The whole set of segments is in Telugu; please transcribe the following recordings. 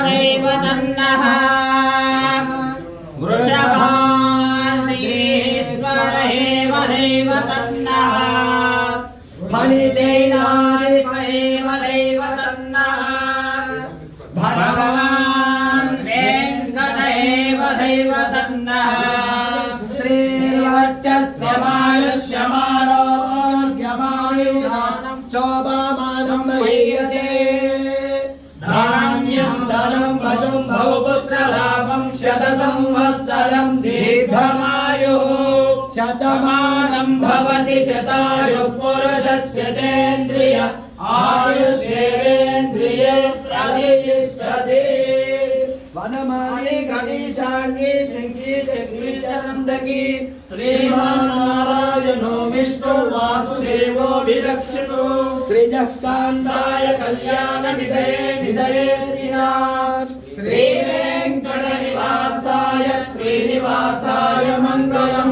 एव तन्नः वृषभान्तीश्वर एव देव तन्नः फलितेनादिप एव देव तन्नः भगवान् वेङ्कट एव देव तन्नः श्रीर्वचस्य मायुष्यमारोग्यमाविधानं शोभामानं धान्यं धनं भजं बहुपुत्रलाभं शतसंवत्सरं दीर्घमायुः शतमानं भवति शतायुः पुरुषस्य तेन्द्रिय आयुष्येवेन्द्रिये प्रतिष्ठते वनमाली गणेशाङ्गी शृङ्गी चक्री चन्दगी श्रीमान्नारायणो विष्णु वासुदेवो శ్రీజస్కాందాయ కళ్యాణ నిధయే నిధయే శ్రీ వెంకట నివాసాయ శ్రీనివాసాయ మంగళం.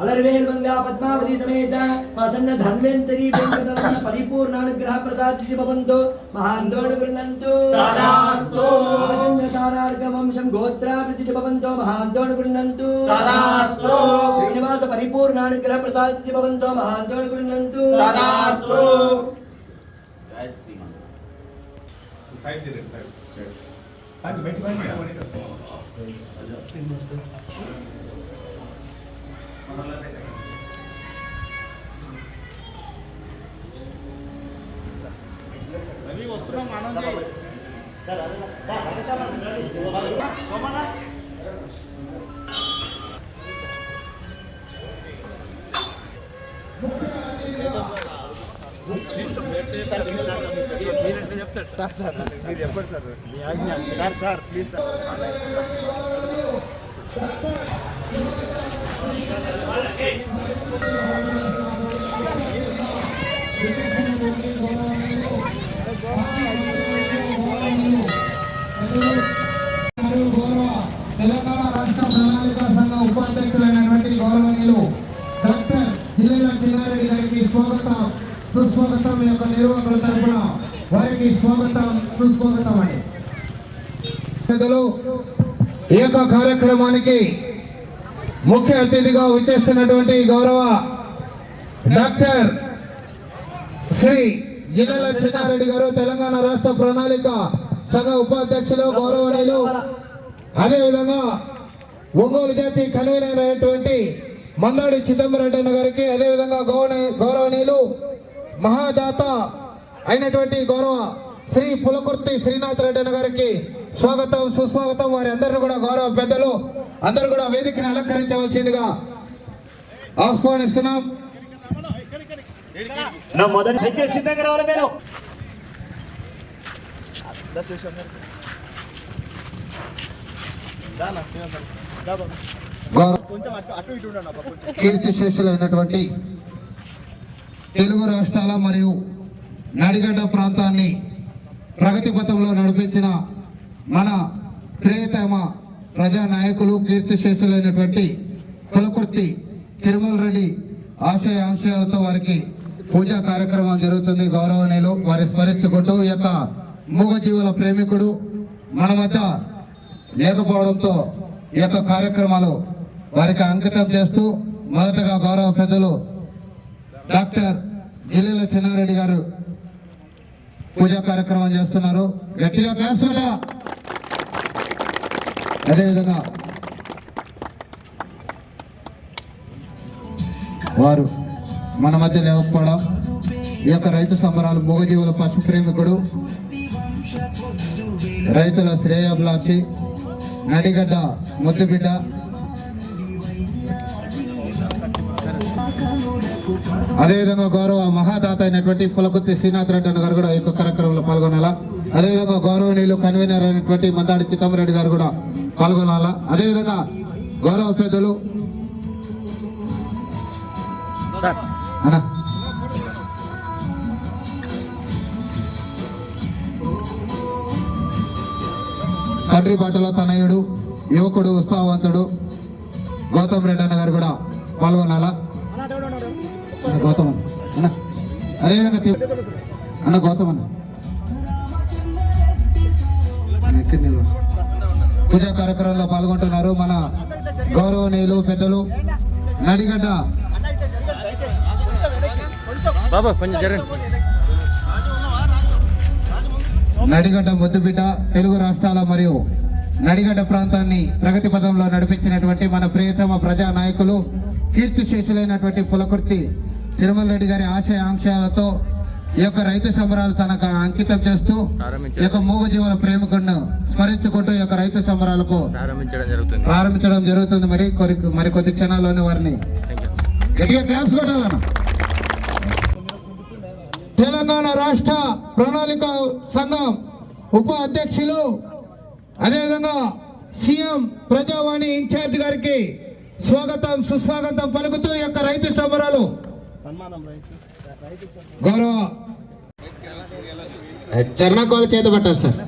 అలర్వేల్ మంగా పద్మావతి సమేత ప్రసన్న ధన్వంతరి వెంకటరమణ పరిపూర్ణానుగ్రహ ప్రసాదించు భవంతు. మహాందోడు గృహంతు వంశం గోత్రాభివృద్ధి భవంతో గృహంతు తదాస్తు. శ్రీనివాస పరిపూర్ణానుగ్రహ ప్రసాదితి భవంతో గృహంతు తదాస్తు. సైడ్ చేయండి సార్ సార్ మీరు చెప్పండి sir sir sir please sir మరియు జిల్లేల చిన్నారెడ్డి గారికి స్వాగతం. సుస్వాగతం ఈ యొక్క నిర్వాహకుల తరఫున. వారికి స్వాగతం సుస్వాగతం అండి. పెద్దలు ఈ యొక్క కార్యక్రమానికి ముఖ్య అతిథిగా వచ్చేస్తున్నటువంటి గౌరవ డాక్టర్ శ్రీ జిల్లాల చిన్నారెడ్డి గారు తెలంగాణ రాష్ట్ర ప్రణాళిక సగ ఉపాధ్యక్షులు గౌరవనీయులు. అదేవిధంగా ఒంగోలు జాతి కన్వీనర్ అయినటువంటి మందాడి చిదంబరెడ్డి అన్న గారికి అదేవిధంగా గౌరవ గౌరవనీయులు మహాదాత అయినటువంటి గౌరవ శ్రీ పులకుర్తి శ్రీనాథ్ రెడ్డి అన్న గారికి స్వాగతం సుస్వాగతం. వారి అందరిని కూడా గౌరవ పెద్దలు అందరూ కూడా వేదికని అలంకరించవలసిందిగా ఆహ్వానిస్తున్నాం. నా మొదటి దయచేసి సిద్ధంగా రావాలి మీరు. కీర్తిశేషులైనటువంటి తెలుగు రాష్ట్రాల మరియు నడిగడ్డ ప్రాంతాన్ని ప్రగతి పథంలో నడిపించిన మన ప్రియతమ ప్రజా నాయకులు కీర్తిశేషులైనటువంటి కులకుర్తి తిరుమల రెడ్డి ఆశయ ఆశయాలతో వారికి పూజా కార్యక్రమం జరుగుతుంది. గౌరవనీయులు వారి స్మరించుకుంటూ ఈ యొక్క మూగజీవుల ప్రేమికుడు మన వద్ద లేకపోవడంతో ఈ యొక్క కార్యక్రమాలు వారికి అంకితం చేస్తూ మొదటగా గౌరవ పెద్దలు డాక్టర్ జిల్లెల చిన్నారెడ్డి గారు పూజా కార్యక్రమం చేస్తున్నారు. గట్టిగా క్లాస్ అదేవిధంగా వారు మన మధ్య లేకపోవడం ఈ యొక్క రైతు సంబరాలు మూగజీవుల పశు ప్రేమికుడు రైతుల శ్రేయాభిలాషి నడిగడ్డ ముద్దుబిడ్డ అదేవిధంగా గౌరవ మహాదాత అయినటువంటి పులకుర్తి శ్రీనాథ్ రెడ్డి అన్న గారు కూడా ఈ యొక్క కార్యక్రమంలో పాల్గొనాలా. అదేవిధంగా గౌరవనీయులు కన్వీనర్ అయినటువంటి మందాడి చిత్తమరెడ్డి గారు కూడా పాల్గొనాలా. అదేవిధంగా గౌరవ పెద్దలు అన్నా. తండ్రి బాటలో తనయుడు యువకుడు ఉత్సాహవంతుడు గౌతమ్ రెడ్డి అన్న గారు కూడా పాల్గొనాలా. అన్న గౌతమ్ అన్న అదేవిధంగా అన్న గౌతమ్ అన్న ఎక్కడ పూజా కార్యక్రమంలో పాల్గొంటున్నారు మన గౌరవనీయులు పెద్దలు నడిగడ్డ. బాబా కొంచెం నడిగడ్డ ముద్దుబిడ్డ తెలుగు రాష్ట్రాల మరియు నడిగడ్డ ప్రాంతాన్ని ప్రగతి పదంలో నడిపించినటువంటి మన ప్రియతమ ప్రజా నాయకులు కీర్తి శేషులైనటువంటి పులకుర్తి తిరుమల రెడ్డి గారి ఆశయ ఆంక్షలతో ఈ యొక్క రైతు సంబరాలు తనకు అంకితం చేస్తూ ఈ యొక్క మూగజీవుల ప్రేమికుడిని స్మరించుకుంటూ ఈ యొక్క రైతు సంబరాలకు ప్రారంభించడం జరుగుతుంది. ప్రారంభించడం జరుగుతుంది. మరి కొరి మరి కొద్ది క్షణాల్లోనే వారిని గట్టిగా క్లాప్స్ కొట్టాలన్న. తెలంగాణ రాష్ట్ర ప్రణాళిక సంఘం ఉప అధ్యక్షులు అదేవిధంగా సీఎం ప్రజావాణి ఇన్ఛార్జ్ గారికి స్వాగతం సుస్వాగతం పలుకుతూ యొక్క రైతు సంబరాలు గౌరవ. చరణకోల చేత పట్టాలి సార్.